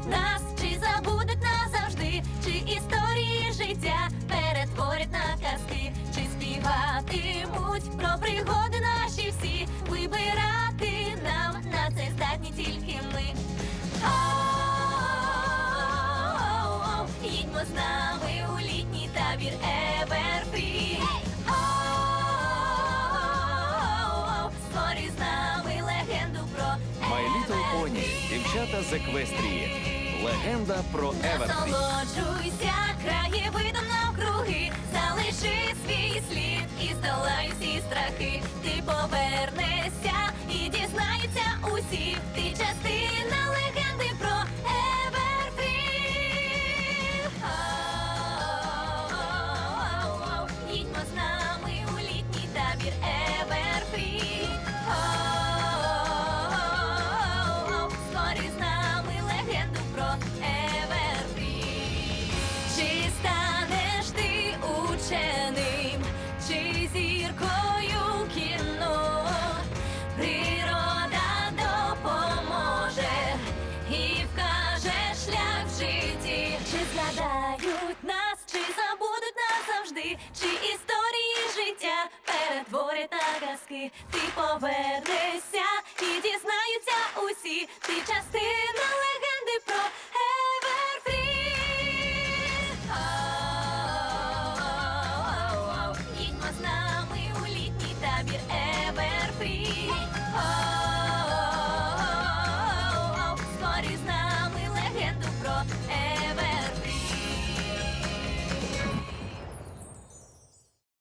згадають нас, чи забудуть назавжди, чи історії життя перетворять на казки, чи співатимуть про пригоди наші всі, вибирати нам на це здатні тільки ми. Їдьмо з нами у літній табір Еверфрі. Little Дівчата з Еквестрії. Легенда про Еверфрі. Насолоджуйся краєвидом навкруги, залиши свій слід і здолай всі страхи. Ти повернешся і дізнаються усі. Ти частина легенди про Еверфрі. Їдьмо з нами у літній табір Еверфрі. ти, чи історії життя перетвори та казки, ти повернешся і дізнаються усі. Ти частина легенди про Еверфрі. Їдьмо з нами у літній табір Еверфрі.